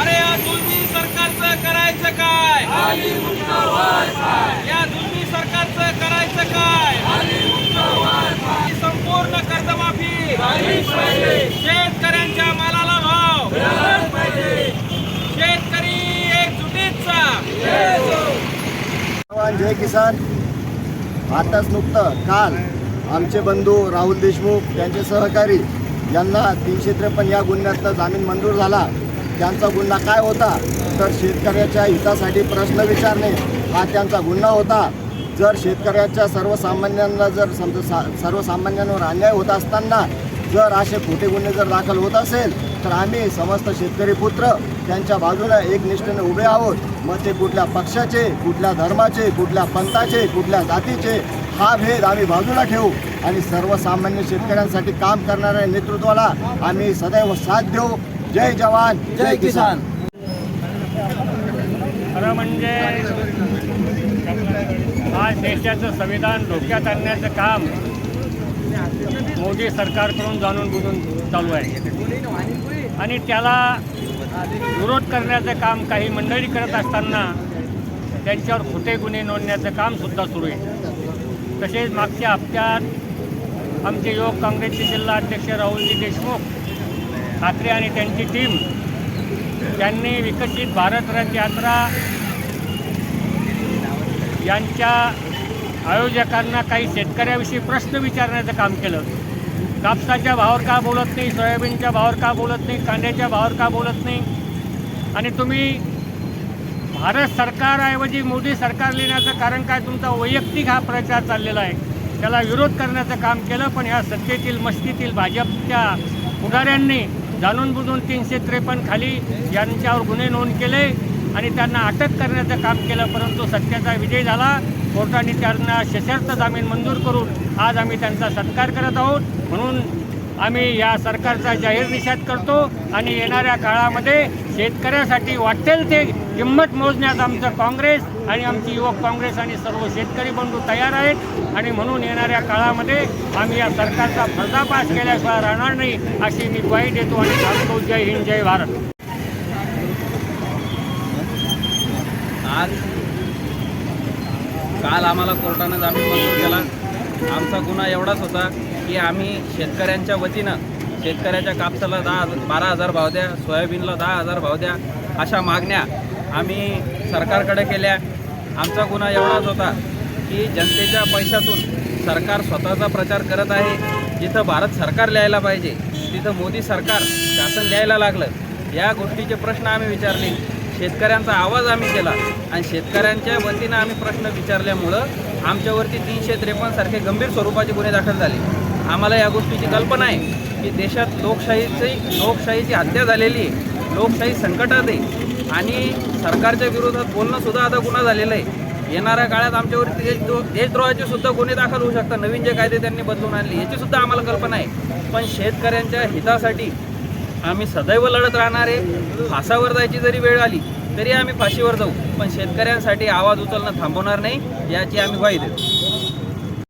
अरे या जुलमी सरकारचं करायचं काय? या जुलमी सरकारचं करायचं काय? ही संपूर्ण कर्जमाफी. शेतकऱ्यांच्या मालाला भाव. शेतकरी एकजुटीचा जवान जय किसान. आताच नुकतं काल आमचे बंधू राहुल देशमुख त्यांचे सहकारी ज्यांना तीनशे त्रेपन्न या गुन्ह्यातला जामीन मंजूर झाला. त्यांचा गुन्हा काय होता? तर शेतकऱ्याच्या हितासाठी प्रश्न विचारणे हा त्यांचा गुन्हा होता. जर शेतकऱ्याच्या सर्वसामान्यांना जर समजा सा सर्वसामान्यांवर अन्याय होत असताना जर असे खोटे गुन्हे जर दाखल होत असेल तर आम्ही समस्त शेतकरी पुत्र त्यांच्या बाजूला एकनिष्ठेने उभे आहोत. मग ते कुठल्या पक्षाचे कुठल्या धर्माचे कुठल्या पंथाचे कुठल्या जातीचे हा भेद आम्ही बाजूला ठेवू. आणि सर्वसामान्य शेतकऱ्यांसाठी काम करणाऱ्या नेतृत्वाला आम्ही सदैव साथ देऊ. जय जवान जय किसान. खरं म्हणजे आज देशाचं संविधान धोक्यात आणण्याचं काम मोदी सरकारकडून जाणून बुजून चालू आहे. आणि त्याला विरोध करण्याचं काम काही मंडळी करत असताना त्यांच्यावर खोटे गुन्हे नोंदण्याचं कामसुद्धा सुरू आहे. तसेच मागच्या हप्त्यात आमचे युवक काँग्रेसचे जिल्हा अध्यक्ष राहुलजी देशमुख ठाकरे आणि त्यांची टीम त्यांनी विकसित भारत रथ यात्रा यांच्या आयोजकांना काही शेतकऱ्याविषयी प्रश्न विचारण्याचं काम केलं. कापसाच्या भावावर का बोलत नाही सोयाबीनच्या भावावर का बोलत नाही कांद्याच्या भावावर का बोलत नाही? आणि तुम्ही भारत सरकारऐवजी मोदी सरकार लिहिण्याचं कारण काय? तुमचा वैयक्तिक हा प्रचार चाललेला आहे. त्याला विरोध करण्याचं काम केलं पण ह्या सत्तेतील मस्तीतील भाजपच्या पुढाऱ्यांनी जाणून बुजून तीनशे त्रेपन्न खाली यांच्यावर गुन्हे नोंद केले आणि त्यांना अटक करण्याचं काम केलं परंतु सत्याचा विजय झाला. कोर्टाने त्यांना सशर्त जामीन मंजूर करून आज आम्ही त्यांचा सत्कार करत आहोत. म्हणून आम्ही या सरकारचा जाहीर निषेध करतो आणि येणाऱ्या काळामध्ये शेतकऱ्यासाठी वाटेल ते किंमत मोजण्यात आमचं काँग्रेस आणि आमची युवक काँग्रेस आणि सर्व शेतकरी बंधू तयार आहेत. आणि म्हणून येणाऱ्या काळामध्ये आम्ही या सरकारचा पर्दाफाश केल्याशिवाय राहणार नाही अशी मी ग्वाही देतो आणि सांगतो. जय हिंद जय भारत. आज काल आम्हाला कोर्टानं जामीन मंजूर केला. आमचा गुन्हा एवढाच होता की आम्ही शेतकऱ्यांच्या वतीनं शेतकऱ्याच्या कापसाला दहा हजार बारा हजार भाव द्या सोयाबीनला दहा हजार भाव द्या अशा मागण्या आम्ही सरकारकडे केल्या. आमचा गुन्हा एवढाच होता की जनतेच्या पैशातून सरकार स्वतःचा प्रचार करत आहे. जिथं भारत सरकार लिहायला पाहिजे तिथं मोदी सरकार शासन लिहायला लागलं. या गोष्टीचे प्रश्न आम्ही विचारले. शेतकऱ्यांचा आवाज आम्ही केला आणि शेतकऱ्यांच्या वतीनं आम्ही प्रश्न विचारल्यामुळं आमच्यावरती तीनशे त्रेपन्नसारखे गंभीर स्वरूपाचे गुन्हे दाखल झाले. आम्हाला या गोष्टीची कल्पना आहे. की देशात लोकशाहीची लोकशाहीची हत्या झालेली आहे लोकशाही संकटात आहे आणि सरकारच्या विरोधात बोलणंसुद्धा आता गुन्हा झालेला आहे. येणाऱ्या काळात आमच्यावरती देशद्रो देशद्रोहाचे सुद्धा गुन्हे दाखल होऊ शकतात नवीन जे कायदे त्यांनी बदलून आणले याची सुद्धा आम्हाला कल्पना आहे. पण शेतकऱ्यांच्या हितासाठी आम्ही सदैव लढत राहणार आहे. फासावर जायची जरी वेळ आली तरी आम्ही फाशीवर जाऊ. पण शेतकऱ्यांसाठी आवाज उचलणं थांबवणार नाही याची आम्ही ग्वाही देतो.